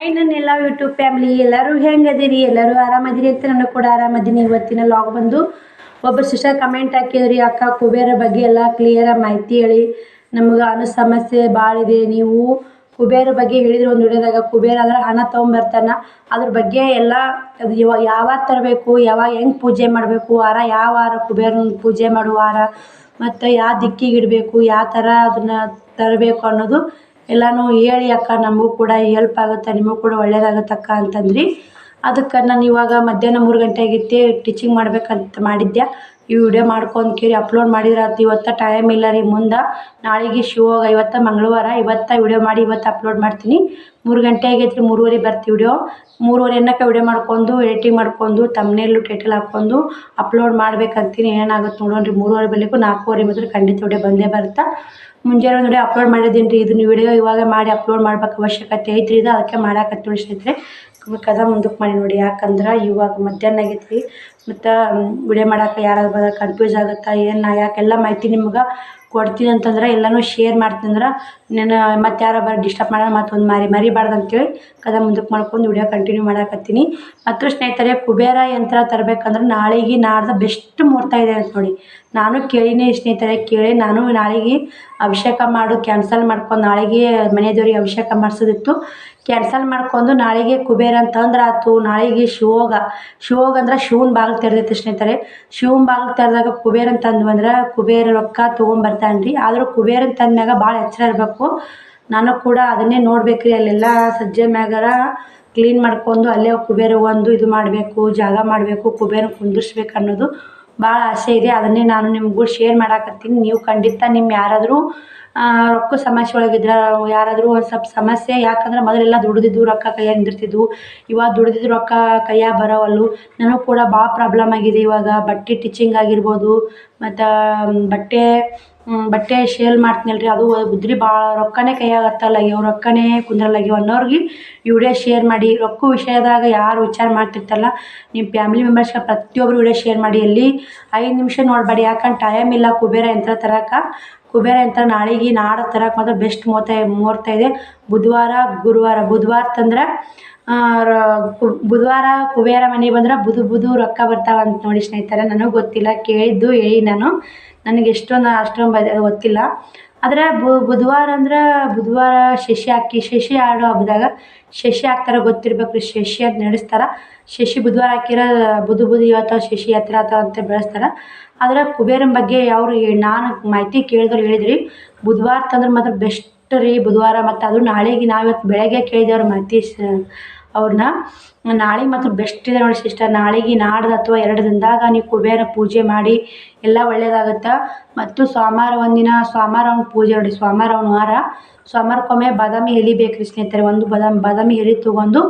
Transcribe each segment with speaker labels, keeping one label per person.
Speaker 1: ನನ್ನ ಎಲ್ಲ YouTube family ಎಲ್ಲರೂ ಹೆಂಗದಿರಿ? ಎಲ್ಲರೂ ಆರಾಮದಿರಿ ಅಂತ ನಾನು ಕೂಡ ಆರಾಮದೀನಿ. ಇವತ್ತಿನ ಲಾಗ್ ಬಂದು ಒಬ್ಬರು ಸಿಸ್ಟರ್ ಕಮೆಂಟ್ ಹಾಕಿದ್ರಿ, ಅಕ್ಕ, ಕುಬೇರ ಬಗ್ಗೆ ಎಲ್ಲ ಕ್ಲಿಯರಾಗಿ ಮಾಹಿತಿ ಹೇಳಿ. ನಮ್ಗೆ ಅನು ಸಮಸ್ಯೆ ಭಾಳ ಇದೆ. ನೀವು ಕುಬೇರ ಬಗ್ಗೆ ಹೇಳಿದ್ರೆ ಒಂದು ವಿಡಿಯೋದಾಗ. ಕುಬೇರ ಅಂದ್ರೆ ಹಣ ತೊಗೊಂಬರ್ತಾನ. ಅದ್ರ ಬಗ್ಗೆ ಎಲ್ಲ ಅದು ಇವಾಗ ಯಾವಾಗ ತರಬೇಕು, ಯಾವಾಗ ಹೆಂಗೆ ಪೂಜೆ ಮಾಡಬೇಕು, ವಾರ ಯಾವ ವಾರ ಕುಬೇರನ ಪೂಜೆ ಮಾಡುವ ವಾರ, ಮತ್ತು ಯಾವ ದಿಕ್ಕಿಗೆ ಇಡಬೇಕು, ಯಾವ ಥರ ಅದನ್ನು ತರಬೇಕು ಅನ್ನೋದು ಎಲ್ಲನೂ ಹೇಳಿ ಅಕ್ಕ, ನಮಗೂ ಕೂಡ ಹೆಲ್ಪ್ ಆಗುತ್ತೆ, ನಿಮಗೂ ಕೂಡ ಒಳ್ಳೇದಾಗುತ್ತೆ ಅಕ್ಕ ಅಂತಂದ್ರಿ. ಅದಕ್ಕೆ ನಾನು ಇವಾಗ ಮಧ್ಯಾಹ್ನ ಮೂರು ಗಂಟೆ ಆಗೈತಿ ಟೀಚಿಂಗ್ ಮಾಡಬೇಕಂತ ಮಾಡಿದ್ದೆ ಈ ವಿಡಿಯೋ ಮಾಡ್ಕೊಂಡು ಕೇಳಿ ಅಪ್ಲೋಡ್ ಮಾಡಿದ್ರೆ ಆತು ಇವತ್ತು ಟೈಮ್ ಇಲ್ಲ ರೀ. ಮುಂದೆ ನಾಳೆಗೆ ಶಿವೋಗ ಇವತ್ತು ಮಂಗಳವಾರ, ಇವತ್ತು ವಿಡಿಯೋ ಮಾಡಿ ಇವತ್ತು ಅಪ್ಲೋಡ್ ಮಾಡ್ತೀನಿ. ಮೂರು ಗಂಟೆ ಆಗೈತೆ ರೀ, ಮೂರುವರೆ ಬರ್ತೀವಿ ವಿಡಿಯೋ ಮೂರುವರೆ ಅನ್ನಕ್ಕೆ ವಿಡಿಯೋ ಮಾಡ್ಕೊಂಡು ಎಡಿಟಿಂಗ್ ಮಾಡ್ಕೊಂಡು ತಮ್ಮನೇಲು ಟೈಟಲ್ ಹಾಕ್ಕೊಂಡು ಅಪ್ಲೋಡ್ ಮಾಡ್ಬೇಕಂತೀನಿ. ಏನಾಗುತ್ತೆ ನೋಡೋಣ ಮೂರುವರೆ ಬರಲಿಕ್ಕೂ ನಾಲ್ಕೂವರೆ ಮಾತ್ರ ಖಂಡಿತ ವಿಡಿಯೋ ಬಂದೇ ಬರುತ್ತೆ. ಮುಂಜಾನೆ ಒಂದು ವಿಡಿಯೋ ಅಪ್ಲೋಡ್ ಮಾಡಿದ್ದೀನಿ ರೀ. ಇದನ್ನ ವಿಡಿಯೋ ಇವಾಗ ಮಾಡಿ ಅಪ್ಲೋಡ್ ಮಾಡ್ಬೇಕು ಅವಶ್ಯಕತೆ ಐತ್ರಿ. ಇದು ಅದಕ್ಕೆ ಮಾಡಾಕತ್ತೀವಿ ಸ್ನೇಹಿತರೆ ಕದ ಮುಂದಕ್ಕೆ ಮಾಡಿ ನೋಡಿ. ಯಾಕಂದ್ರೆ ಇವಾಗ ಮಧ್ಯಾಹ್ನ ಆಗೈತಿ ಮತ್ತು ವಿಡಿಯೋ ಮಾಡಕ್ಕೆ ಯಾರಾದ್ರು ಬರೋ ಕನ್ಫ್ಯೂಸ್ ಆಗುತ್ತಾ, ಏನು ಯಾಕೆಲ್ಲ ಮಾಹಿತಿ ನಿಮ್ಗೆ ಕೊಡ್ತೀನಿ ಅಂತಂದ್ರೆ ಎಲ್ಲನೂ ಶೇರ್ ಮಾಡ್ತೀನಿ ಅಂದ್ರೆ ನಾನು ಮತ್ತೆ ಯಾರೋ ಬರೋ ಡಿಸ್ಟರ್ಬ್ ಮಾಡೋದು ಮತ್ತೊಂದು ಮಾರಿ ಮರಿಬಾರ್ದು ಅಂತೇಳಿ ಕದ ಮುಂದಕ್ಕೆ ಮಾಡ್ಕೊಂಡು ವಿಡಿಯೋ ಕಂಟಿನ್ಯೂ ಮಾಡಾಕತ್ತೀನಿ. ಮತ್ತು ಸ್ನೇಹಿತರೆ, ಕುಬೇರ ಯಂತ್ರ ತರಬೇಕಂದ್ರೆ ನಾಳೆಗೆ ನಾಡ್ದು ಬೆಸ್ಟ್ ಮುಹೂರ್ತ ಇದೆ ಅಂತ ನೋಡಿ. ನಾನು ಕೇಳಿನಿ ಸ್ನೇಹಿತರೆ, ಕೇಳಿ ನಾನು ನಾಳೆಗೆ ಅಭಿಷೇಕ ಮಾಡು ಕ್ಯಾನ್ಸಲ್ ಮಾಡ್ಕೊಂಡು ನಾಳೆಗೆ ಮನೆ ದೇವ್ರಿಗೆ ಅಭಿಷೇಕ ಮಾಡಿಸೋದಿತ್ತು. ಕ್ಯಾನ್ಸಲ್ ಮಾಡ್ಕೊಂಡು ನಾಳೆಗೆ ಕುಬೇರ ಅಂತಂದ್ರೆ ಆಯ್ತು ನಾಳೆಗೆ ಶಿವೋಗ. ಶಿವೋಗ ಅಂದ್ರೆ ಶಿವನ ಬಾಗಿಲು ತೆರೆದೈತೆ ಸ್ನೇಹಿತರೆ. ಶಿವನ ಬಾಗಿಲು ತೆರೆದಾಗ ಕುಬೇರ ಅಂತ ಅಂದ್ವು ಅಂದ್ರೆ ಕುಬೇರ ರೊಕ್ಕ ತೊಗೊಂಬರ್ತಾನೆ ರೀ ಆದರೂ ಕುಬೇರ ಅಂತ ಅಂದ್ಮ್ಯಾಗ ಭಾಳ ಎಚ್ಚರ ಇರಬೇಕು. ನಾನು ಕೂಡ ಅದನ್ನೇ ನೋಡ್ಬೇಕು ರೀ ಅಲ್ಲೆಲ್ಲ ಸಜ್ಜೆ ಮ್ಯಾಗರ ಕ್ಲೀನ್ ಮಾಡ್ಕೊಂಡು ಅಲ್ಲೇ ಕುಬೇರ ಒಂದು ಇದು ಮಾಡಬೇಕು, ಜಾಗ ಮಾಡಬೇಕು, ಕುಬೇರ ಕುಂದಿರ್ಸ್ಬೇಕು ಅನ್ನೋದು ಭಾಳ ಆಸೆ ಇದೆ. ಅದನ್ನೇ ನಾನು ನಿಮಗೂ ಶೇರ್ ಮಾಡಾಕತ್ತೀನಿ. ನೀವು ಖಂಡಿತ ನಿಮ್ಮ ಯಾರಾದರೂ ರೊಕ್ಕ ಸಮಸ್ಯೆ ಒಳಗಿದ್ರೆ ಯಾರಾದರೂ ಒಂದು ಸ್ವಲ್ಪ ಸಮಸ್ಯೆ, ಯಾಕಂದ್ರೆ ಮೊದಲೆಲ್ಲ ದುಡ್ದಿದ್ದು ರೊಕ್ಕ ಕೈಯಾಗ ನಿಂದಿರ್ತಿದ್ವು ಇವಾಗ ದುಡ್ದಿದ್ದು ರೊಕ್ಕ ಕೈಯಾಗ ಬರೋವಲ್ಲು. ನನಗೂ ಕೂಡ ಭಾಳ ಪ್ರಾಬ್ಲಮ್ ಆಗಿದೆ ಇವಾಗ. ಬಟ್ಟೆ ಟಿಚಿಂಗ್ ಆಗಿರ್ಬೋದು, ಮತ್ತು ಬಟ್ಟೆ ಬಟ್ಟೆ ಶೇಲ್ ಮಾಡ್ತೀನಲ್ಲ ರೀ ಅದು ಉದ್ರಿ ಭಾಳ ರೊಕ್ಕನೇ ಕೈಯಾಗ ಹತ್ತಲ್ಲಾಗ್ಯಾವ, ರೊಕ್ಕನೇ ಕುಂದ್ರಲ್ಲಾಗ್ಯಾವ ಅನ್ನೋರ್ಗೆ ಈ ವಿಡಿಯೋ ಶೇರ್ ಮಾಡಿ. ರೊಕ್ಕ ವಿಷಯದಾಗ ಯಾರು ವಿಚಾರ ಮಾಡ್ತಿರ್ತಲ್ಲ ನಿಮ್ಮ ಫ್ಯಾಮಿಲಿ ಮೆಂಬರ್ಸ್ಗೆ ಪ್ರತಿಯೊಬ್ಬರು ವಿಡಿಯೋ ಶೇರ್ ಮಾಡಿ. ಅಲ್ಲಿ ಐದು ನಿಮಿಷ ನೋಡಬೇಡಿ, ಯಾಕಂದ್ರೆ ಟೈಮ್ ಇಲ್ಲ, ಕುಬೇರ ಯಂತ್ರ ತರಕ್ಕೆ ಕುಬೇರ ಅಂತ ನಾಳೆಗೆ ನಾಡ ತರಕ್ಕೆ ಮಾತ್ರ ಬೆಸ್ಟ್ ಮುಹೂರ್ತ ಮುಹೂರ್ತ ಇದೆ. ಬುಧವಾರ, ಗುರುವಾರ, ಬುಧವಾರ ತಂದ್ರೆ ಬುಧವಾರ ಕುಬೇರ ಮನೆಗೆ ಬಂದ್ರೆ ಬುದು ಬುದು ರೊಕ್ಕ ಬರ್ತಾವೆ ಅಂತ ನೋಡಿ ಸ್ನೇಹಿತರೆ, ನನಗೆ ಗೊತ್ತಿಲ್ಲ, ಕೇಳಿದ್ದು ಹೇಳಿ ನಾನು. ನನಗೆ ಎಷ್ಟೊಂದು ಅಷ್ಟೊಂದು ಗೊತ್ತಿಲ್ಲ. ಆದರೆ ಬುಧವಾರ ಅಂದ್ರೆ ಬುಧವಾರ ಶಶಿ ಹಾಕಿ, ಶಶಿ ಆಡೋ ಹಬ್ಬದಾಗ ಶಶಿ ಹಾಕ್ತಾರೆ ಗೊತ್ತಿರ್ಬೇಕು ಶಶಿ ಅಂತ ನಡೆಸ್ತಾರೆ. ಶಶಿ ಬುಧವಾರ ಹಾಕಿರೋ, ಬುಧ ಬುಧ ಇವತ್ತು, ಶಶಿ ಆತ ಅಂತ ಬೆಳೆಸ್ತಾರೆ. ಆದ್ರೆ ಕುಬೇರನ್ ಬಗ್ಗೆ ಅವ್ರು ನಾನು ಮಾಹಿತಿ ಕೇಳಿದವ್ರು ಹೇಳಿದ್ರಿ. ಬುಧವಾರ ತಂದ್ರೆ ಮಾತ್ರ ಬೆಸ್ಟ್ ರೀ ಬುಧವಾರ, ಮತ್ತು ಅದು ನಾಳೆಗೆ ನಾವು ಇವತ್ತು ಬೆಳಗ್ಗೆ ಕೇಳಿದವ್ರು ಮಾಹಿತಿ ಅವ್ರನ್ನ, ನಾಳೆ ಮಾತ್ರ ಬೆಸ್ಟ್ ಇದೆ ನೋಡಿ ಸಿಸ್ಟರ್ ನಾಳೆಗೆ ನಾಡ್ದು ಅಥವಾ ಎರಡು ದಿನದಾಗ ನೀವು ಕುಬೇರ ಪೂಜೆ ಮಾಡಿ, ಎಲ್ಲ ಒಳ್ಳೇದಾಗುತ್ತೆ. ಮತ್ತು ಸೋಮವಾರ ಒಂದಿನ, ಸೋಮವಾರ ಅವ್ನ ಪೂಜೆ ನೋಡಿ, ಸೋಮವಾರ ಅವ್ನ ವಾರ. ಸೋಮವಾರಕ್ಕೊಮ್ಮೆ ಬಾದಾಮಿ ಎಲೆ ಬೇಕು ರೀ ಸ್ನೇಹಿತರೆ, ಒಂದು ಬಾದಾಮಿ ಬಾದಾಮಿ ಎಲೆ ತೊಗೊಂಡು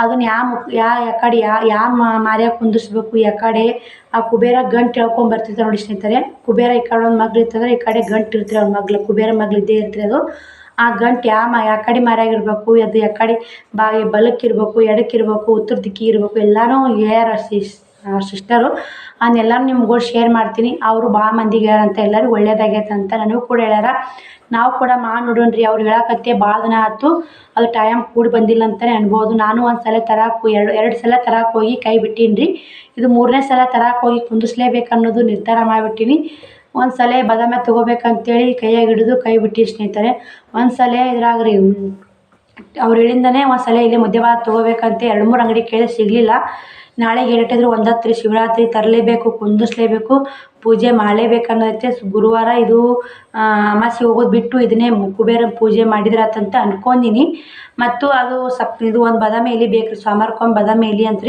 Speaker 1: ಅದನ್ನ ಯಾವ ಮುಕ್ ಯಾ ಯಾಕಡೆ ಯಾ ಯಾವ ಮಾರ್ಯಾಗ ಕುಂದಿರ್ಸ್ಬೇಕು ಯಾಕಡೆ ಆ ಕುಬೇರ ಗಂಟು ಎಳ್ಕೊಂಡ್ ಬರ್ತಿರ್ತಾರೆ ನೋಡಿ ಸ್ನೇಹಿತರೆ. ಕುಬೇರ ಈ ಕಡೆ ಒಂದು ಮಗ್ಳು ಇರ್ತಂದ್ರೆ ಈ ಕಡೆ ಗಂಟು ಇರ್ತಾರೆ ಅವ್ರ ಮಗ್ಳು ಕುಬೇರ ಮಗ್ಳು ಇದ್ದೇ ಇರ್ತಾರೆ ಅದು. ಆ ಗಂಟು ಮ ಯಾಕಡೆ ಮಾರ್ಯಾಗ ಇರ್ಬೇಕು, ಅದು ಯಾಕಡೆ ಬಾಯಿ ಬಲಕ್ಕೆ ಇರಬೇಕು ಎಡಕ್ಕೆ ಇರಬೇಕು ಉತ್ತರ ದಿಕ್ಕಿ ಇರಬೇಕು ಎಲ್ಲನೂ ಹೇಳ್ಯಾರ ಸಿಸ್ ಸಿಸ್ಟರು. ಅದನ್ನೆಲ್ಲನೂ ನಿಮ್ಗಳು ಶೇರ್ ಮಾಡ್ತೀನಿ. ಅವರು ಭಾಳ ಮಂದಿಗೆ ಹೇಳ್ಯಾರಂತ ಎಲ್ಲರಿಗೂ ಒಳ್ಳೇದಾಗೈತೆ ಅಂತ ನನಗೂ ಕೂಡ ಹೇಳ್ಯಾರ. ನಾವು ಕೂಡ ಮಾ ನೋಡೋಣ ರೀ ಅವ್ರು ಹೇಳಕತ್ತೆ ಭಾಳ ದಿನ ಆಯ್ತು, ಅದು ಟೈಮ್ ಕೂಡಿ ಬಂದಿಲ್ಲ ಅಂತಲೇ ಅನ್ಬೋದು. ನಾನು ಒಂದು ಸಲ ತರಕ್ಕೆ ಎರಡು ಎರಡು ಸಲ ತರಕ್ಕೆ ಹೋಗಿ ಕೈ ಬಿಟ್ಟೀನಿ ರೀ ಇದು ಮೂರನೇ ಸಲ ತರಕ್ಕೆ ಹೋಗಿ ಕುಂದಿಸ್ಲೇಬೇಕು ಅನ್ನೋದು ನಿರ್ಧಾರ ಮಾಡಿಬಿಟ್ಟೀನಿ. ಒಂದು ಸಲ ಬಾದಾಮಿ ತೊಗೋಬೇಕಂತೇಳಿ ಕೈಯಾಗ ಹಿಡಿದು ಕೈ ಬಿಟ್ಟು ಸ್ನೇಹಿತರೆ, ಒಂದು ಸಲ ಇದ್ರಾಗ ರೀ ಅವ್ರು ಹೇಳಿಂದನೇ ಒಂದು ಸಲ ಇಲ್ಲಿ ಮಧ್ಯಭಾಗ ತೊಗೋಬೇಕಂತ ಎರಡು ಮೂರು ಅಂಗಡಿ ಕೇಳಿ ಸಿಗಲಿಲ್ಲ. ನಾಳೆಗೆ ಹೇಳಿದ್ರು ಒಂದತ್ತು ರೀ, ಶಿವರಾತ್ರಿ ತರಲೇಬೇಕು ಕುಂದಿಸ್ಲೇಬೇಕು ಪೂಜೆ ಮಾಡಲೇಬೇಕು ಅನ್ನೋದೈತೆ ಗುರುವಾರ ಇದು ಅಮಾಸೆ ಹೋಗೋದು ಬಿಟ್ಟು ಇದನ್ನೇ ಕುಬೇರ ಪೂಜೆ ಮಾಡಿದ್ರೆ ಅಂತ ಅನ್ಕೊಂಡಿನಿ. ಮತ್ತು ಅದು ಸಪ್, ಇದು ಒಂದು ಬಾದಾಮಿ ಎಲೆ ಬೇಕು ರೀ ಸೋಮವಾರಕ್ಕೊಮ್ಮೆ ಬಾದಾಮಿ ಎಲೆ ಅಂತ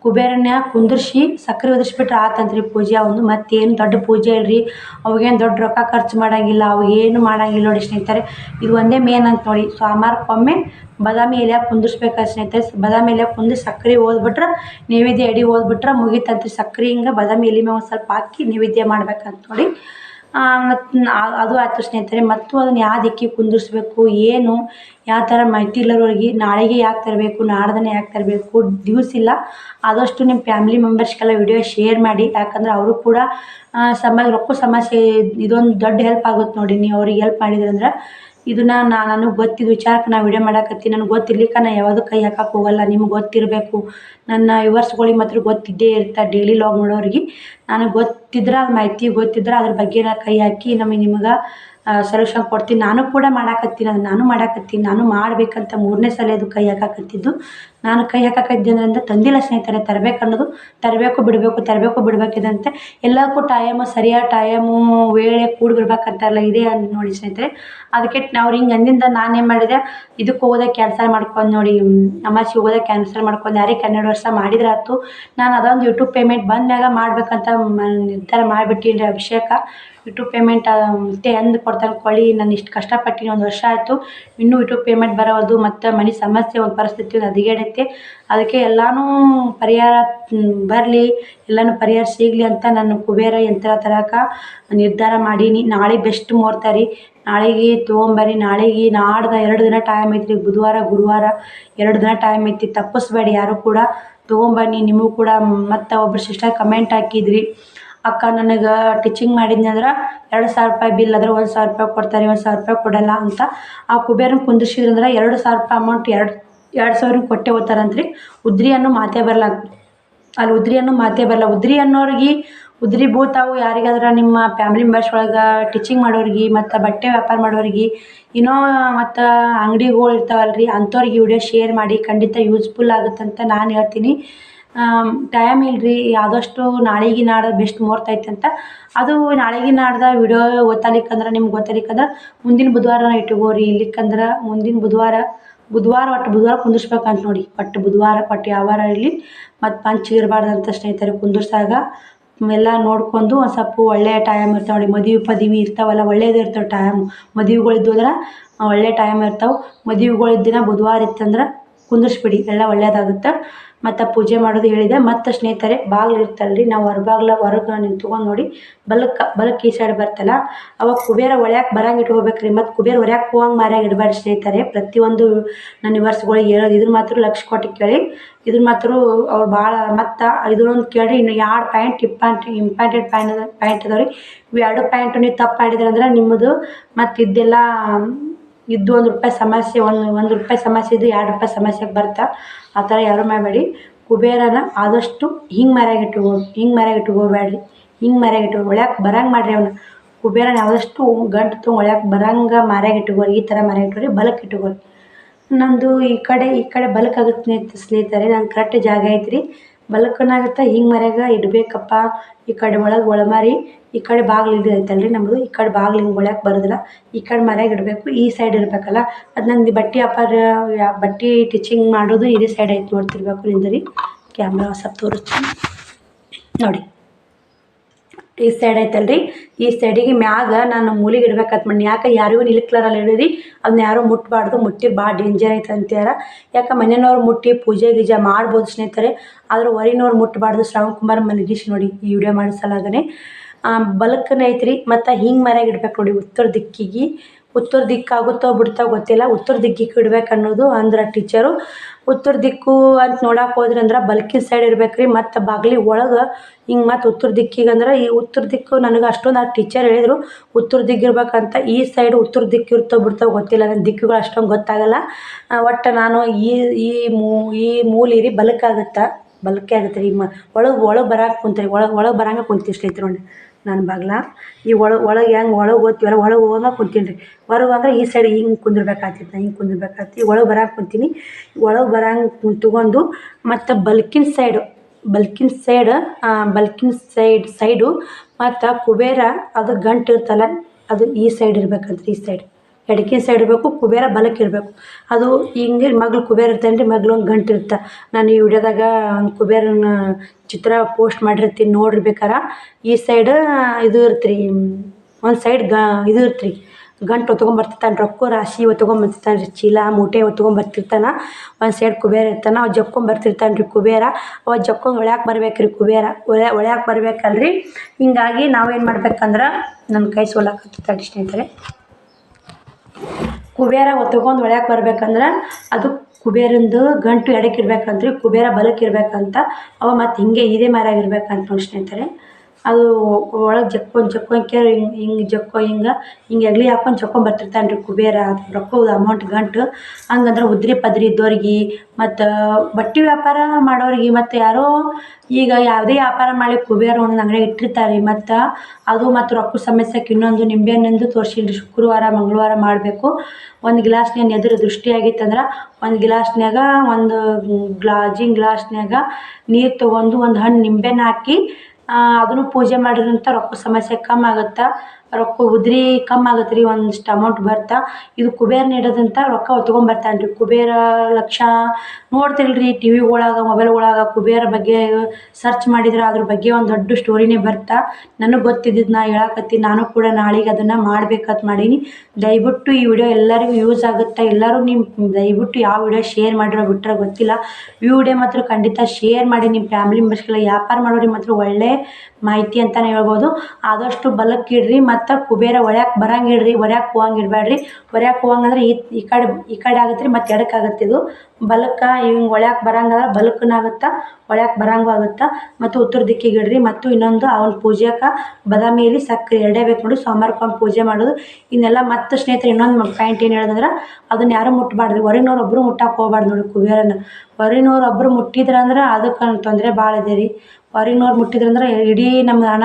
Speaker 1: ರೀ ಕುಬೇರನ ಕುಂದಿರ್ಸಿ ಸಕ್ರೆ ಒದಿಸ್ಬಿಟ್ರೆ ಆತಂತ್ರಿ ಪೂಜೆ ಒಂದು ಮತ್ತೇನು ದೊಡ್ಡ ಪೂಜೆ ಇಲ್ರಿ. ಅವಾಗೇನು ದೊಡ್ಡ ರೊಕ್ಕ ಖರ್ಚು ಮಾಡೋಂಗಿಲ್ಲ ಅವು ಏನು ಮಾಡಂಗಿಲ್ಲ ನೋಡಿ ಸ್ನೇಹಿತರೆ. ಇದು ಒಂದೇ ಮೇನ್ ಅಂತ ನೋಡಿ. ಸೋಮವಾರಕ್ಕೊಮ್ಮೆ ಬಾದಾಮಿ ಎಲೆ ಕುಂದಿರ್ಸ್ಬೇಕು ಸ್ನೇಹಿತರೆ. ಬಾದಾಮಿ ಎಲೆ ಕುಂದು ಸಕ್ರೆ ಓದ್ಬಿಟ್ರೆ ನೈವೇದ್ಯ ಎಡಿ ಓದ್ಬಿಟ್ರೆ ಮುಗೀತಂತ್ರಿ. ಸಕ್ರೆ ಹಿಂಗೆ ಬಾದಾಮಿ ಎಲೆ ಮೇಲೆ ಒಂದು ಸ್ವಲ್ಪ ಹಾಕಿ ನೈವೇದ್ಯ ಮಾಡ್ಬೇಕಂತ ನೋಡಿ. ಮತ್ತು ಅದು ಆಯ್ತು ಸ್ನೇಹಿತರೆ ಮತ್ತು ಅದನ್ನು ಯಾವ ದಿಕ್ಕಿಗೆ ಕುಂದಿರ್ಸ್ಬೇಕು? ಏನು? ಯಾವ ಥರ ಮಾಹಿತಿ ಇಲ್ಲದವ್ರಿಗೆ ನಾಳೆಗೆ ಯಾಕೆ ತರಬೇಕು? ನಾಡ್ದನೇ ಯಾಕೆ ತರಬೇಕು? ದಿವ್ಸ ಇಲ್ಲ. ಆದಷ್ಟು ನಿಮ್ಮ ಫ್ಯಾಮಿಲಿ ಮೆಂಬರ್ಸ್ಗೆಲ್ಲ ವಿಡಿಯೋ ಶೇರ್ ಮಾಡಿ. ಯಾಕಂದ್ರೆ ಅವರು ಕೂಡ ಸಮ ರೊಕ್ಕ ಸಮಸ್ಯೆ, ಇದೊಂದು ದೊಡ್ಡ ಹೆಲ್ಪ್ ಆಗುತ್ತೆ ನೋಡಿ. ನೀವು ಅವ್ರಿಗೆ ಹೆಲ್ಪ್ ಮಾಡಿದ್ರಂದ್ರೆ ಇದನ್ನ ನಾ, ನನಗೆ ಗೊತ್ತಿದ್ದ ವಿಚಾರಕ್ಕೆ ನಾ ವಿಡಿಯೋ ಮಾಡಾಕತ್ತೀನಿ. ನನಗೆ ಗೊತ್ತಿರ್ಲಿಕ್ಕೆ ನಾ ಯಾವುದು ಕೈ ಹಾಕಕ್ಕೆ ಹೋಗಲ್ಲ. ನಿಮ್ಗೆ ಗೊತ್ತಿರಬೇಕು. ನನ್ನ ವಿವರ್ಸ್ಗಳಿಗೆ ಮಾತ್ರ ಗೊತ್ತಿದ್ದೇ ಇರ್ತಾ. ಡೈಲಿ ಲಾಗ್ ಮಾಡೋರಿಗೆ. ನನಗೆ ಗೊತ್ತಿದ್ರೆ, ಅದು ಮಾಹಿತಿ ಗೊತ್ತಿದ್ರೆ, ಅದ್ರ ಬಗ್ಗೆ ನಾ ಕೈ ಹಾಕಿ ನಮಗೆ ನಿಮ್ಗೆ ಸೊಲ್ಯೂಷನ್ ಕೊಡ್ತೀನಿ. ನಾನು ಕೂಡ ಮಾಡಾಕತ್ತೀನಿ, ಅದು ನಾನು ಮಾಡಾಕತ್ತೀನಿ. ನಾನು ಮಾಡಬೇಕಂತ ಮೂರನೇ ಸಲ ಅದು ಕೈ ಹಾಕಾಕತ್ತಿದ್ದು. ನಾನು ಕೈ ಹಾಕಾಕತ್ತಿದ್ದೆ ಅಂದ್ರೆ ತಂದಿಲ್ಲ ಸ್ನೇಹಿತರೆ, ತರಬೇಕು ಅನ್ನೋದು ತರಬೇಕು, ಬಿಡಬೇಕು, ತರಬೇಕು, ಬಿಡಬೇಕಿದಂತೆ ಎಲ್ಲಕ್ಕೂ ಟೈಮು ಸರಿಯಾದ ಟೈಮು ವೇಳೆ ಕೂಡಿ ಬಿಡ್ಬೇಕಂತಾರಲ್ಲ, ಇದೇ ಅಂದ್ ನೋಡಿ ಸ್ನೇಹಿತರೆ. ಅದಕ್ಕೆ ಅವ್ರು ಹಿಂಗೆ ಅಂದಿಂದ ನಾನೇನು ಮಾಡಿದೆ, ಇದಕ್ಕೆ ಹೋಗೋದೇ ಕ್ಯಾನ್ಸಲ್ ಮಾಡ್ಕೊಂಡು ನೋಡಿ ಅಮಾಸಿ ಹೋಗೋದೇ ಕ್ಯಾನ್ಸಲ್ ಮಾಡ್ಕೊಂಡು ಯಾರಿಗೆ ಹನ್ನೆರಡು ವರ್ಷ ಮಾಡಿದ್ರೆ ಆಯ್ತು. ನಾನು ಅದೊಂದು ಯೂಟ್ಯೂಬ್ ಪೇಮೆಂಟ್ ಬಂದಾಗ ಮಾಡಬೇಕಂತ ನಿರ್ಧಾರ ಮಾಡಿಬಿಟ್ಟಿನಿ ಅಭಿಷೇಕ. ಯೂಟ್ಯೂಬ್ ಪೇಮೆಂಟ್ ಅಂದು ಕೊಡ್ತಾರೆ ಕೊಳ್ಳಿ ನಾನು ಇಷ್ಟು ಕಷ್ಟಪಟ್ಟಿನಿ, ಒಂದು ವರ್ಷ ಆಯಿತು. ಇನ್ನೂ ಯೂಟ್ಯೂಬ್ ಪೇಮೆಂಟ್ ಬರೋದು ಮತ್ತು ಮನೆ ಸಮಸ್ಯೆ, ಒಂದು ಪರಿಸ್ಥಿತಿ, ಒಂದು ಹದಗೆಡೈತೆ ಅದಕ್ಕೆ ಎಲ್ಲನೂ ಪರಿಹಾರ ಬರಲಿ, ಎಲ್ಲನೂ ಪರಿಹಾರ ಸಿಗಲಿ ಅಂತ ನಾನು ಕುಬೇರ ಯಂತ್ರ ತರಕ ನಿರ್ಧಾರ ಮಾಡೀನಿ. ನಾಳೆ ಬೆಸ್ಟ್ ಮುಹೂರ್ತ ರೀ. ನಾಳೆಗೆ ತೊಗೊಂಬರ್ರಿ. ನಾಳೆಗೆ ನಾಡ್ದು ಎರಡು ದಿನ ಟೈಮ್ ಐತ್ರಿ. ಬುಧವಾರ, ಗುರುವಾರ ಎರಡು ದಿನ ಟೈಮ್ ಐತಿ ತಪ್ಪಿಸ್ಬೇಡಿ ಯಾರು ಕೂಡ. ತೊಗೊಂಬನ್ನಿ, ನಿಮಗೂ ಕೂಡ. ಮತ್ತು ಒಬ್ರು ಸಿಸ್ಟರ್ ಕಮೆಂಟ್ ಹಾಕಿದ್ರಿ. ಅಕ್ಕ ನನಗೆ ಟೀಚಿಂಗ್ ಮಾಡಿದ್ನಂದ್ರೆ ಎರಡು ಸಾವಿರ ರೂಪಾಯಿ ಬಿಲ್ ಆದ್ರೆ ಒಂದು ಸಾವಿರ ರೂಪಾಯಿ ಕೊಡ್ತಾರೆ, ಒಂದು ಸಾವಿರ ರೂಪಾಯಿ ಕೊಡಲ್ಲ ಅಂತ ಆ ಕುಬೇರನ ಕುಂದಿಸಿದ್ರಂದ್ರೆ ಎರಡು ಸಾವಿರ ರೂಪಾಯಿ ಅಮೌಂಟ್ ಎರಡು ಎರಡು ಸಾವಿರ ಕೊಟ್ಟೆ ಓದ್ತಾರಂತ್ರಿ ಉದ್ರಿ ಅನ್ನೋ ಮಾತೇ ಬರಲ್ಲ ಅಲ್ಲಿ ಉದ್ರಿ ಅನ್ನೋ ಮಾತೇ ಬರಲ್ಲ ಉದ್ರಿ ಅನ್ನೋರಿಗೆ, ಉದ್ರಿ ಭೂತಾವು ಯಾರಿಗಾದ್ರೆ ನಿಮ್ಮ ಫ್ಯಾಮಿಲಿ ಮೆಂಬರ್ಸ್ ಒಳಗೆ ಟೀಚಿಂಗ್ ಮಾಡೋರಿಗೆ, ಮತ್ತು ಬಟ್ಟೆ ವ್ಯಾಪಾರ ಮಾಡೋರಿಗೆ, ಇನ್ನೂ ಮತ್ತು ಅಂಗಡಿಗಳು ಇರ್ತಾವಲ್ಲ ರೀ ಅಂಥವ್ರಿಗೆ ವಿಡಿಯೋ ಶೇರ್ ಮಾಡಿ ಖಂಡಿತ ಯೂಸ್ಫುಲ್ ಆಗುತ್ತಂತ ನಾನು ಹೇಳ್ತೀನಿ. ಟೈಮ್ ಇಲ್ಲ ರೀ ಆದಷ್ಟು ನಾಳೆಗೆ ನಾಡ ಬೆಸ್ಟ್ ಮುಹೂರ್ತ ಐತೆ ಅಂತ ಅದು ನಾಳೆಗೆ ನಾಡ್ದ ವಿಡಿಯೋ ಗೊತ್ತಾಗ್ಲಿಕ್ಕಂದ್ರೆ ನಿಮ್ಗೆ ಗೊತ್ತಾಗ್ಲಿಕ್ಕಂದ್ರೆ ಮುಂದಿನ ಬುಧವಾರ ಇಟ್ಕೋರಿ ಇಲ್ಲಿಕ್ಕಂದ್ರೆ ಮುಂದಿನ ಬುಧವಾರ ಬುಧವಾರ ಒಟ್ಟು ಬುಧವಾರ ಕುಂದಿರ್ಸ್ಬೇಕಂತ ನೋಡಿ. ಒಟ್ಟು ಬುಧವಾರ, ಒಟ್ಟು ಯಾವಾರ ಇರಲಿ, ಮತ್ತು ಪಂಚ್ ಇರಬಾರ್ದಂತ ಸ್ನೇಹಿತರೆ ಕುಂದಿರ್ಸಾಗ ಎಲ್ಲ ನೋಡ್ಕೊಂಡು ಒಂದು ಸ್ವಲ್ಪ ಒಳ್ಳೆಯ ಟೈಮ್ ಇರ್ತಾವೆ ನೋಡಿ. ಮದುವೆ ಪದವಿ ಇರ್ತಾವಲ್ಲ, ಒಳ್ಳೇದು ಇರ್ತವೆ ಟೈಮ್ ಮದುವೆಗಳಿದ್ದು ಅಂದ್ರೆ ಒಳ್ಳೆಯ ಟೈಮ್ ಇರ್ತಾವೆ. ಮದುವೆಗಳಿದ್ದಿನ ಬುಧವಾರ ಇತ್ತಂದ್ರೆ ಕುಂದಿರ್ಸ್ಬಿಡಿ. ಎಲ್ಲ ಒಳ್ಳೇದಾಗುತ್ತೆ. ಮತ್ತು ಪೂಜೆ ಮಾಡೋದು ಹೇಳಿದೆ, ಮತ್ತು ಸ್ನೇಹಿತರೆ, ಬಾಗಿಲು ಇರುತ್ತಲ್ರಿ, ನಾವು ಹೊರ ಹೊರಬಾಗ್ಲ ಹೊರಗೆ ನಿಂತ್ಕೊಂಡು ನೋಡಿ ಬಲಕ್ಕೆ ಬಲಕ್ಕೆ ಈ ಸೈಡ್ ಬರ್ತಲ್ಲ. ಅವಾಗ ಕುಬೇರ ಒಳ್ಯಾಕೆ ಬರಂಗೆ ಇಟ್ಕೋಬೇಕು ರೀ ಮತ್ತು ಕುಬೇರ ಹೊರ್ಯಾಕೆ ಹೋಗಂಗೆ ಮಾರ್ಯಾಗ ಇಡಬೇಡಿ ಸ್ನೇಹಿತರೆ. ಪ್ರತಿಯೊಂದು ನನ್ನ ವ್ಯೂವರ್ಸ್ಗಳಿಗೆ ಹೇಳೋದು, ಇದ್ರ ಮಾತ್ರ ಲಕ್ಷ ಕೊಟ್ಟು ಕೇಳಿ. ಇದ್ರ ಮಾತ್ರ ಅವ್ರು ಭಾಳ ಮತ್ತು ಇದನ್ನೊಂದು ಕೇಳಿರಿ, ಇನ್ನು ಎರಡು point important important point point point ಅದಾವೆ ರೀ ಇವು ಎರಡು ಪಾಯಿಂಟು ನೀವು ತಪ್ಪು ಮಾಡಿದ್ರಿ ಅಂದ್ರೆ ನಿಮ್ಮದು ಮತ್ತು ಇದೆಲ್ಲ ಇದ್ದು ಒಂದು ರೂಪಾಯಿ ಸಮಸ್ಯೆ, ಒಂದು ಒಂದು ರೂಪಾಯಿ ಸಮಸ್ಯೆ ಇದ್ದು ಎರಡು ರೂಪಾಯಿ ಸಮಸ್ಯೆಗೆ ಬರ್ತಾ. ಆ ಥರ ಯಾರು ಮಾಡಬೇಡಿ. ಕುಬೇರನ ಆದಷ್ಟು ಹಿಂಗೆ ಮರ್ಯಾಗ ಇಟ್ಕೋ, ಹಿಂಗೆ ಮರ್ಯಾಗ ಇಟ್ಕೋಬೇಡ್ರಿ. ಹಿಂಗೆ ಮರ್ಯಾಗ ಇಟ್ಟು ಒಳ್ಯಾಕೆ ಬರಂಗೆ ಮಾಡಿರಿ ಅವನು. ಕುಬೇರನ ಆದಷ್ಟು ಗಂಟು ತುಂಬ ಒಳ್ಯಾಕೆ ಬರಂಗೆ ಮರ್ಯಾಗ ಈ ಥರ ಮರ್ಯಾಗ ಇಟ್ಕೋರಿ ಬಲಕ್ಕೆ ಇಟ್ಕೋರಿ. ನಂದು ಈ ಕಡೆ ಈ ಕಡೆ ಬಲಕ್ಕಾಗುತ್ತೆ ಸ್ನೇಹಿತ ಸ್ನೇಹಿತರೆ ನಾನು ಕರೆಕ್ಟ್ ಜಾಗ ಐತ್ರಿ. ಬಲಕ್ಕನಾಗುತ್ತೆ, ಹಿಂಗೆ ಮರ್ಯಾಗ ಇಡಬೇಕಪ್ಪ, ಈ ಕಡೆ ಒಳಗೆ ಒಳಮಾರಿ ಈ ಕಡೆ ಬಾಗಿಲು ಇದು ಐತಲ್ರಿ ನಮ್ಮದು ಈ ಕಡೆ ಬಾಗಿಲು ಹಿಂಗೆ ಒಳಕ್ಕೆ ಬರೋದಿಲ್ಲ, ಈ ಕಡೆ ಮರ್ಯಾಗ ಇಡಬೇಕು, ಈ ಸೈಡ್ ಇರಬೇಕಲ್ಲ, ಅದು ನಂದು ಬಟ್ಟೆ ಯಾ, ಬಟ್ಟೆ ಟಿಚಿಂಗ್ ಮಾಡೋದು ಇದೇ ಸೈಡ್ ಐತೆ ನೋಡ್ತಿರ್ಬೇಕು ನಿಂದ್ರಿ ಕ್ಯಾಮ್ರಾ ಸ್ವಲ್ಪ ತೋರಿಸ್ತೀನಿ. ನೋಡಿ. ಈ ಸೈಡ್ ಐತಲ್ರಿ? ಈ ಸೈಡಿಗೆ ಮ್ಯಾಗ ನಾನು ಮೂಲಿಗೆ ಇಡ್ಬೇಕಂತ ಮಾಡಿ ಯಾಕೆ ಯಾರಿಗೂ ನಿಲ್ಕ್ಲಾರಲ್ಲ ಹಿಡೀರಿ ಅದನ್ನ ಯಾರೂ ಮುಟ್ಟಬಾರ್ದು ಮುಟ್ಟಿ ಭಾಳ ಡೇಂಜರ್ ಐತೆ ಅಂತ್ಯಾರ. ಯಾಕೆ ಮನೆಯವ್ರು ಮುಟ್ಟಿ ಪೂಜೆ ಗೀಜೆ ಮಾಡ್ಬೋದು ಸ್ನೇಹಿತರೆ, ಆದ್ರೆ ಹೊರಿನವ್ರು ಮುಟ್ಟಬಾರ್ದು ಶ್ರವಣ್ ಕುಮಾರ್ ಮನಗೀಶ್ ನೋಡಿ ಈ ವಿಡಿಯೋ ಮಾಡಿಸಲಾಗನೆ ಬಲಕ್ಕನ ಐತ್ರಿ, ಮತ್ತು ಹಿಂಗೆ ಮರ್ಯಾಗ ಇಡ್ಬೇಕು ನೋಡಿ. ಉತ್ತರ ದಿಕ್ಕಿಗೆ, ಉತ್ತರ ದಿಕ್ಕಾಗುತ್ತೋ ಬಿಡ್ತೋ ಗೊತ್ತಿಲ್ಲ. ಉತ್ತರ ದಿಕ್ಕಿಗೆ ಇಡ್ಬೇಕು ಅನ್ನೋದು ಅಂದ್ರೆ ಟೀಚರು ಉತ್ತರ ದಿಕ್ಕು ಅಂತ ನೋಡಕ್ಕೆ ಹೋದ್ರೆ ಅಂದ್ರೆ ಬಲ್ಕಿನ ಸೈಡ್ ಇರ್ಬೇಕ್ರಿ, ಮತ್ತು ಬಾಗಿಲಿ ಒಳಗೆ ಹಿಂಗೆ ಮತ್ತು ಉತ್ತರ ದಿಕ್ಕಿಗೆ ಅಂದ್ರೆ ಈ ಉತ್ತರ ದಿಕ್ಕು ನನಗೆ ಅಷ್ಟೊಂದು ಆ ಟೀಚರ್ ಹೇಳಿದರು, ಉತ್ತರ ದಿಕ್ಕು ಇರ್ಬೇಕಂತ ಈ ಸೈಡ್ ಉತ್ತರ ದಿಕ್ಕು ಇರ್ತೋ ಬಿಡ್ತೋ ಗೊತ್ತಿಲ್ಲ ನನ್ನ ದಿಕ್ಕುಗಳು ಅಷ್ಟೊಂದು ಗೊತ್ತಾಗಲ್ಲ. ಒಟ್ಟು ನಾನು ಈ ಈ ಮೂ, ಈ ಮೂಲೆ ರೀ ಬಲಕ್ಕಾಗುತ್ತೆ ಬಲಕ್ಕೆ ಆಗುತ್ತೆ? ರೀ ಮ, ಒಳಗೆ ಒಳಗೆ ಬರಕ್ಕೆ ಕುಂತ್ರಿ, ಒಳಗೆ ಒಳಗೆ ಬರಂಗೆ ಕುಂತಿಷ್ಟು ನೋಡಿ ನನ್ನ ಬಾಗ್ಲ. ಈ ಒಳಗೆ ಒಳಗೆ ಹೆಂಗೆ ಒಳಗೆ ಓದ್ತೀವಲ್ಲ ಒಳಗೆ ಹೋಗಂಗೆ ಕುಂತೀನಿ ರೀ ಹೊರಗೆ ಅಂದ್ರೆ ಈ ಸೈಡ್ ಹಿಂಗೆ ಕುಂದಿರ್ಬೇಕಾಗ್ತಿತ್ತು, ಹಿಂಗೆ ಕುಂದಿರ್ಬೇಕಾಗ್ತಿ ಒಳಗೆ ಬರಕ್ಕೆ ಕುಂತೀನಿ. ಒಳಗೆ ಬರಂಗೆ ಕುಂತ್ಕೊಂಡು ಮತ್ತು ಬಲ್ಕಿನ ಸೈಡು ಬಲ್ಕಿನ ಸೈಡ್ ಬಲ್ಕಿನ ಸೈಡ್ ಸೈಡು ಮತ್ತು ಕುಬೇರ ಅದು ಗಂಟು ಇರ್ತಲ್ಲ, ಅದು ಈ ಸೈಡ್ ಇರ್ಬೇಕಂತ ಈ ಸೈಡ್ ಎಡಕಿನ ಸೈಡ್ ಇರಬೇಕು ಕುಬೇರ ಬಲಕ್ಕೆ ಇರಬೇಕು. ಅದು ಹಿಂಗೆ ಮಗ್ಳು ಕುಬೇರ ಇರ್ತಾನೆ ರೀ, ಮಗ್ಳು ಒಂದು ಗಂಟು ಇರುತ್ತೆ ನಾನು ಈ ವಿಡಿಯೋದಾಗ ಒಂದು ಕುಬೇರನ ಚಿತ್ರ ಪೋಸ್ಟ್ ಮಾಡಿರ್ತೀನಿ ನೋಡ್ರಿ ಬೇಕಾರ. ಈ ಸೈಡ್ ಇದು ಇರ್ತ್ರಿ, ಒಂದು ಸೈಡ್ ಗ, ಇದು ಇರ್ತೀರಿ. ಗಂಟು ಹೊತ್ಕೊಂಬರ್ತಿರ್ತಾನೆ, ರೊಕ್ಕ ರಾಶಿ ಹೊತ್ಕೊಂಬರ್ತಿರ್ತಾನೆ ರೀ, ಚೀಲ, ಮೂಟೆ ಹೊತ್ಕೊಂಬರ್ತಿರ್ತಾನ. ಒಂದು ಸೈಡ್ ಕುಬೇರ ಇರ್ತಾನೆ, ಅವ ಜಕ್ಕೊಂಬರ್ತಿರ್ತಾನೆ ರೀ ಕುಬೇರ. ಅವ ಜಕ್ಕೊಂಡ್ ಒಳ್ಯಾಕೆ ಬರ್ಬೇಕು ರೀ ಕುಬೇರ. ಒಳ್ಯ ಒಳ್ಯಾಕೆ ಬರ್ಬೇಕಲ್ರಿ. ಹಿಂಗಾಗಿ ನಾವೇನು ಮಾಡ್ಬೇಕಂದ್ರೆ ನನ್ನ ಕೈ ಸೋಲಾಕತ್ತೈತೆ ಸ್ನೇಹಿತರೆ. ಕುಬೇರ ಹೊತ್ಕೊಂಡು ಒಳ್ಯಾಕೆ ಬರ್ಬೇಕಂದ್ರೆ ಅದು ಕುಬೇರಂದು ಗಂಟು ಎಡಕ್ಕೆ ಇರ್ಬೇಕಂತ್ರಿ ಕುಬೇರ ಬಲಕ್ಕೆ ಇರ್ಬೇಕಂತ ಅವ ಮತ್ತು ಹಿಂಗೆ ಇದೇ ಮಾರಾಗಿರ್ಬೇಕಂತ ನೋಡಿ ಸ್ನೇಹಿತರೆ. ಅದು ಒಳಗೆ ಜಕ್ಕೊಂಡ್ ಜಕ್ಕೊಂಡ್ ಹಿಂಗೆ ಹಿಂಗೆ ಜಕ್ಕೊ ಹಿಂಗೆ. ಹಿಂಗೆ ಎಗ್ಲಿ ಹಾಕ್ಕೊಂಡ್ ಜಕ್ಕೊಂಡ್ ಬರ್ತಿರ್ತಾನೆ ರೀ ಕುಬೇರ, ರೊಕ್ಕದ ಅಮೌಂಟ್ ಗಂಟು. ಹಂಗಂದ್ರೆ ಉದ್ರಿ ಪದ್ರಿ ಇದ್ದೋರಿಗೆ, ಮತ್ತು ಬಟ್ಟೆ ವ್ಯಾಪಾರ ಮಾಡೋರಿಗೆ, ಮತ್ತು ಯಾರೋ ಈಗ ಯಾವುದೇ ವ್ಯಾಪಾರ ಮಾಡಿ ಕುಬೇರ ಒಂದೊಂದು ಅಂಗಡಿ ಇಟ್ಟಿರ್ತಾರೆ ರೀ ಮತ್ತು ಅದು ಮತ್ತು ರೊಕ್ಕದ ಸಮಸ್ಯೆಗೆ ಇನ್ನೊಂದು ನಿಂಬೆಹಣ್ಣಿಂದು ತೋರ್ಸೀನಿ ರೀ ಶುಕ್ರವಾರ, ಮಂಗಳವಾರ ಮಾಡಬೇಕು. ಒಂದು ಗ್ಲಾಸ್ನ್ಯಾಗ ಎದುರು ದೃಷ್ಟಿ ಆಗಿತ್ತಂದ್ರೆ ಒಂದು ಗ್ಲಾಸ್ನ್ಯಾಗ ಒಂದು ಗ್ಲಾಜಿನ್ ಗ್ಲಾಸ್ನ್ಯಾಗ ನೀರು ತೊಗೊಂಡು ಒಂದು ಹಣ್ಣು ನಿಂಬೆಹಣ್ಣು ಹಾಕಿ ಅದನ್ನು ಪೂಜೆ ಮಾಡಿದ್ರಂತ ರೊಕ್ಕದ ಸಮಸ್ಯೆ ಕಮ್ಮಿ ಆಗುತ್ತೆ? ರೊಕ್ಕ ಉದ್ರಿ ಕಮ್ಮಿ ಆಗತ್ತೆ ರೀ ಒಂದಿಷ್ಟು ಅಮೌಂಟ್ ಬರ್ತಾ. ಇದು ಕುಬೇರ ಇಡೋದಂತ ರೊಕ್ಕ ಹೊತ್ಕೊಂಡ್ ಬರ್ತಾನೆ ರೀ ಕುಬೇರ ಲಕ್ಷ ನೋಡ್ತಿಲ್ರಿ ಟಿ ಮೊಬೈಲ್ ಒಳಗೆ ಕುಬೇರ ಬಗ್ಗೆ ಸರ್ಚ್ ಮಾಡಿದ್ರೆ ಅದ್ರ ಬಗ್ಗೆ ಒಂದು ದೊಡ್ಡ ಸ್ಟೋರಿನೇ ಬರ್ತಾ. ನನಗೆ ಗೊತ್ತಿದ್ದಿದ್ದು ನಾ ಹೇಳಕತ್ತಿ, ನಾನು ಕೂಡ ನಾಳೆಗೆ ಅದನ್ನು ಮಾಡ್ಬೇಕಂತ ಮಾಡೀನಿ. ದಯವಿಟ್ಟು ಈ ವಿಡಿಯೋ ಎಲ್ಲರಿಗೂ ಯೂಸ್ ಆಗುತ್ತೆ. ಎಲ್ಲರೂ ನಿಮ್ಮ ದಯವಿಟ್ಟು ಯಾವ ವಿಡಿಯೋ ಶೇರ್ ಮಾಡಿರೋ ಬಿಟ್ಟರೆ ಗೊತ್ತಿಲ್ಲ. ಈ ವಿಡಿಯೋ ಮಾತ್ರ ಖಂಡಿತ ಶೇರ್ ಮಾಡಿ ನಿಮ್ಮ ಫ್ಯಾಮಿಲಿ ಮೆಂಬರ್ಸ್ಗೆಲ್ಲ ವ್ಯಾಪಾರ ಮಾಡೋರಿಗೆ ಮಾತ್ರ ಒಳ್ಳೆ ಮಾಹಿತಿ ಅಂತಲೇ ಹೇಳ್ಬೋದು. ಆದಷ್ಟು ಬಲಕ್ಕೆ ಇಡ್ರಿ. ಮತ್ತು ಕುಬೇರ ಒಳ್ಯಾಕೆ ಬರಂಗಿಡ್ರಿ ಒರ್ಯಾಕೆ ಹೋಗಂಗೆ ಇಡಬೇಡ್ರಿ ಒರ್ಯಾಕೆ ಹೋಗಂಗಂದ್ರೆ ಈ ಈ ಕಡೆ ಈ ಕಡೆ ಆಗತ್ತೆ ರೀ ಮತ್ತು ಎಡಕ್ಕೆ ಆಗತ್ತೆ ಇದು. ಬಲಕ್ಕೆ ಹಿಂಗೆ ಒಳ್ಯಾಕೆ ಬರಂಗಂದ್ರೆ ಬಲಕ್ಕೂ ಆಗುತ್ತೆ, ಒಳ್ಯಾಕೆ ಬರಂಗೂ ಆಗುತ್ತೆ. ಮತ್ತು ಉತ್ತರ ದಿಕ್ಕಿಗೆ ಇಡ್ರಿ, ಮತ್ತು ಇನ್ನೊಂದು ಅವ್ನ ಪೂಜೆಗೆ ಬದಾಮಿಯಲ್ಲಿ ಸಕ್ಕರೆ ಎರಡೇ ಬೇಕು ನೋಡಿ ಸೋಮವಾರಕ್ಕೊಮ್ಮೆ ಪೂಜೆ ಮಾಡೋದು. ಇನ್ನೆಲ್ಲ ಮತ್ತು ಸ್ನೇಹಿತರೆ ಇನ್ನೊಂದು ಪಾಯಿಂಟ್ ಏನು ಹೇಳೋದಂದ್ರೆ, ಅದನ್ನ ಯಾರು ಮುಟ್ಬಾರ್ದು ಹೊರಗಿನವ್ರು ಒಬ್ರು ಮುಟ್ಟಕ್ಕೆ ಹೋಗ್ಬಾರ್ದು ನೋಡಿ ಕುಬೇರನ. ಹೊರಗಿನವ್ರು ಒಬ್ಬರು ಮುಟ್ಟಿದ್ರಂದ್ರೆ ಅದಕ್ಕೆ ತೊಂದರೆ ಭಾಳ ಇದೆ ರೀ. ಹೊರಗಿನವ್ರು ಮುಟ್ಟಿದ್ರಂದ್ರೆ ಇಡೀ ನಮ್ಮ ಹಣ,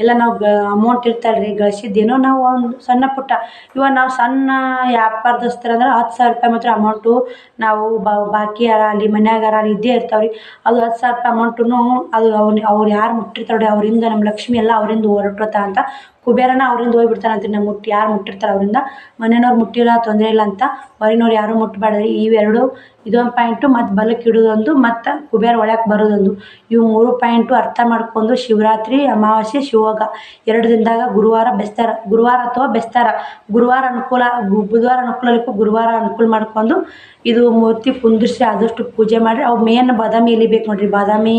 Speaker 1: ಎಲ್ಲ ನಾವು ಗ ಅಮೌಂಟ್ ಇರ್ತಲ್ಲ ರೀ ಗಳಿಸಿದ್ದೇನೋ ನಾವು ಒಂದು ಸಣ್ಣ ಪುಟ್ಟ. ಇವಾಗ ನಾವು ಸಣ್ಣ ವ್ಯಾಪಾರದಸ್ತರಂದ್ರೆ ಹತ್ತು ಸಾವಿರ ರೂಪಾಯಿ ಮಾತ್ರ ಅಮೌಂಟು ನಾವು ಬಾಕಿಯಾರ ಅಲ್ಲಿ ಮನ್ಯಾಗಾರ ಅಲ್ಲಿ ಇದ್ದೇ ಇರ್ತಾವೆ ಅದು ಹತ್ತು ಸಾವಿರ ರೂಪಾಯಿ ಅಮೌಂಟುನು ಅದು ಅವ್ನು, ಅವ್ರು ಯಾರು ಮುಟ್ಟಿರ್ತಾರೆ ನೋಡಿ ಅವರಿಂದ ನಮ್ಮ ಲಕ್ಷ್ಮಿ ಎಲ್ಲ ಅವರಿಂದ ಹೊರಟೋತ ಅಂತ ಕುಬೇರನ ಅವರಿಂದ ಹೋಗ್ಬಿಡ್ತಾನಂತೆ ನಮ್ಮ ಮುಟ್ಟಿ ಯಾರು ಮುಟ್ಟಿರ್ತಾರೆ ಅವರಿಂದ. ಮನೆಯವ್ರು ಮುಟ್ಟಿಲ್ಲ, ತೊಂದರೆ ಇಲ್ಲ ಅಂತ. ಹೊರಗಿನವ್ರು ಯಾರೂ ಮುಟ್ಟಬಾರ್ದ್ರಿ ಇವೆರಡು ಇದೊಂದು ಪಾಯಿಂಟು, ಮತ್ತು ಬಲಕ್ಕೆ ಇಡೋದೊಂದು, ಮತ್ತು ಕುಬೇರ ಒಳಕ್ಕೆ ಬರೋದೊಂದು. ಇವು ಮೂರು ಪಾಯಿಂಟು ಅರ್ಥ ಮಾಡ್ಕೊಂಡು ಶಿವರಾತ್ರಿ ಅಮಾವಾಸ್ಯೆ ಶಿವಯೋಗ ಎರಡು ದಿನದಾಗ ಗುರುವಾರ ಬೆಸ್ತಾರ. ಗುರುವಾರ ಅಥವಾ ಬೆಸ್ತಾರ. ಗುರುವಾರ ಅನುಕೂಲ ಬುಧವಾರ ಅನುಕೂಲ ಇಲ್ಲಕ್ಕೂ ಗುರುವಾರ ಅನುಕೂಲ ಮಾಡ್ಕೊಂಡು ಇದು ಮೂರ್ತಿ ಕುಂದಿರ್ಸಿ ಆದಷ್ಟು ಪೂಜೆ ಮಾಡಿರಿ. ಅವು ಮೇನ್ ಬಾದಾಮಿ ಎಲೆ ಬೇಕು ನೋಡಿರಿ. ಬಾದಾಮಿ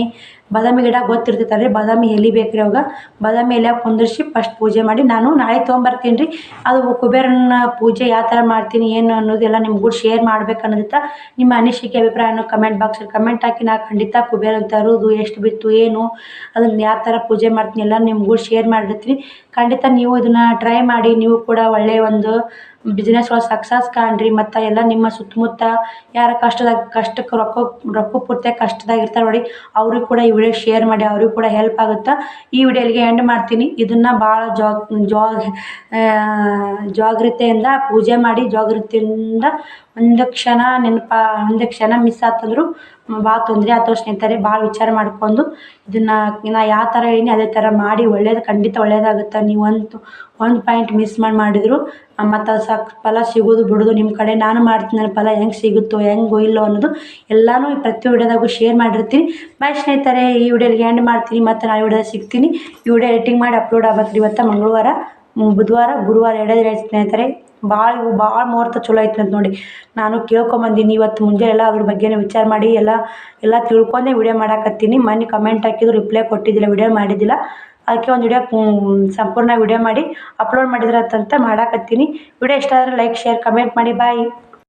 Speaker 1: ಬಾದಾಮಿ ಗಿಡ ಗೊತ್ತಿರ್ತೈತಲ್ಲ ರೀ ಬಾದಾಮಿ ಎಲೆ ಬೇಕ್ರಿ ಅವಾಗ. ಬಾದಾಮಿ ಎಲೆ ಕುಂದರ್ಸಿ ಫಸ್ಟ್ ಪೂಜೆ ಮಾಡಿ. ನಾನು ನಾಳೆ ತೊಗೊಂಬರ್ತೀನಿ ರೀ. ಅದು ಕುಬೇರನ ಪೂಜೆ ಯಾವ ಥರ ಮಾಡ್ತೀನಿ, ಏನು ಅನ್ನೋದೆಲ್ಲ ನಿಮ್ಗೂ ಶೇರ್ ಮಾಡ್ಬೇಕು ಅನ್ನೋದಿತ್ತ ನಿಮ್ಮ ಅನಿಸಿಕೆ, ಅಭಿಪ್ರಾಯನ ಕಮೆಂಟ್ ಬಾಕ್ಸಲ್ಲಿ ಕಮೆಂಟ್ ಹಾಕಿ. ನಾ ಖಂಡಿತ ಕುಬೇರನ ತರೋದು ಎಷ್ಟು ಬಿತ್ತು, ಏನು, ಅದನ್ನ ಯಾವ ಥರ ಪೂಜೆ ಮಾಡ್ತೀನಿ ಎಲ್ಲ ನಿಮ್ಗೂ ಶೇರ್ ಮಾಡಿರ್ತೀನಿ. ಖಂಡಿತ ನೀವು ಇದನ್ನು ಟ್ರೈ ಮಾಡಿ. ನೀವು ಕೂಡ ಒಳ್ಳೆಯ ಒಂದು ಬಿಸ್ನೆಸ್ ಒಳಗೆ ಸಕ್ಸಸ್ ಕಾಣ್ರಿ, ಮತ್ತು ಎಲ್ಲ ನಿಮ್ಮ ಸುತ್ತಮುತ್ತ ಯಾರ ಕಷ್ಟದಾಗ ಕಷ್ಟಕ್ಕೆ ರೊಕ್ಕ ರೊಕ್ಕ ಪೂರ್ತಿ ಕಷ್ಟದಾಗ ಇರ್ತಾರೆ ನೋಡಿ, ಅವ್ರಿಗೆ ಕೂಡ ಈ ವಿಡಿಯೋ ಶೇರ್ ಮಾಡಿ, ಅವ್ರಿಗೆ ಕೂಡ ಹೆಲ್ಪ್ ಆಗುತ್ತೆ? ಈ ವಿಡಿಯೋ ಇಲ್ಲಿಗೆ ಎಂಡ್ ಮಾಡ್ತೀನಿ. ಇದನ್ನು ಭಾಳ ಜಾಗ್ ಜಾಗ್ ಜಾಗ್ರತೆಯಿಂದ ಪೂಜೆ ಮಾಡಿ ಜಾಗೃತಿಯಿಂದ ಒಂದು ಕ್ಷಣ ನೆನಪ, ಒಂದು ಕ್ಷಣ ಮಿಸ್ ಆತಂದ್ರೂ ಭಾಳ ತೊಂದರೆ ಆತು ಸ್ನೇಹಿತರೆ ಭಾಳ ವಿಚಾರ ಮಾಡ್ಕೊಂಡು ಇದನ್ನು ನಾ ಯಾವ ಥರ ಹೇಳೀನಿ ಅದೇ ಥರ ಮಾಡಿ, ಒಳ್ಳೇದು ಖಂಡಿತ ಒಳ್ಳೇದಾಗುತ್ತೆ. ನೀವು ಒಂದು ಒಂದು ಪಾಯಿಂಟ್ ಮಿಸ್ ಮಾಡಿ ಮಾಡಿದ್ರು ಮತ್ತು ಅದು ಸಕ್ ಫಲ ಸಿಗೋದು ಬಿಡೋದು ನಿಮ್ಮ ಕಡೆ. ನಾನು ಮಾಡ್ತೀನಿ ಫಲ ಹೆಂಗೆ ಸಿಗುತ್ತೋ, ಹೆಂಗೋ ಇಲ್ಲೋ ಅನ್ನೋದು ಎಲ್ಲನೂ ಪ್ರತಿ ವಿಡಿಯೋದಾಗೂ ಶೇರ್ ಮಾಡಿರ್ತೀನಿ. ಬಾಯ್ ಸ್ನೇಹಿತರೆ, ಈ ವಿಡಿಯೋಗೆ ಎಂಡ್ ಮಾಡ್ತೀನಿ. ಮತ್ತು ನಾಳೆ ವಿಡಿಯೋದಾಗ ಸಿಗ್ತೀನಿ. ಈ ವಿಡಿಯೋ ಎಡಿಟಿಂಗ್ ಮಾಡಿ ಅಪ್ಲೋಡ್ ಆಗುತ್ತೆ ರೀ ಇವತ್ತು ಮಂಗಳವಾರ, ಬುಧವಾರ, ಗುರುವಾರ ಎರಡೇ ಸ್ನೇಹಿತರೆ. ಭಾಳ ಇವು ಭಾಳ ಮುಹೂರ್ತ ಚಲೋ ಐತೆ ಅಂತ ನೋಡಿ. ನಾನು ಕೇಳ್ಕೊಂಬಂದೀನಿ ಇವತ್ತು ಮುಂಜಾನೆ ಎಲ್ಲ ಅದ್ರ ಬಗ್ಗೆನೇ ವಿಚಾರ ಮಾಡಿ ಎಲ್ಲ ಎಲ್ಲ ತಿಳ್ಕೊಂಡೆ ವಿಡಿಯೋ ಮಾಡಾಕತ್ತೀನಿ. ಮೊನ್ನೆ ಕಮೆಂಟ್ ಹಾಕಿದ್ರು, ರಿಪ್ಲೈ ಕೊಟ್ಟಿದ್ದಿಲ್ಲ, ವಿಡಿಯೋ ಮಾಡಿದ್ದಿಲ್ಲ. ಅದಕ್ಕೆ ಒಂದು ವಿಡಿಯೋ ಸಂಪೂರ್ಣ ವಿಡಿಯೋ ಮಾಡಿ ಅಪ್ಲೋಡ್ ಮಾಡಿದ್ರಾತಂತ ಮಾಡಾಕತ್ತೀನಿ. ವಿಡಿಯೋ ಇಷ್ಟ ಆದರೆ ಲೈಕ್, ಶೇರ್, ಕಮೆಂಟ್ ಮಾಡಿ. ಬಾಯ್.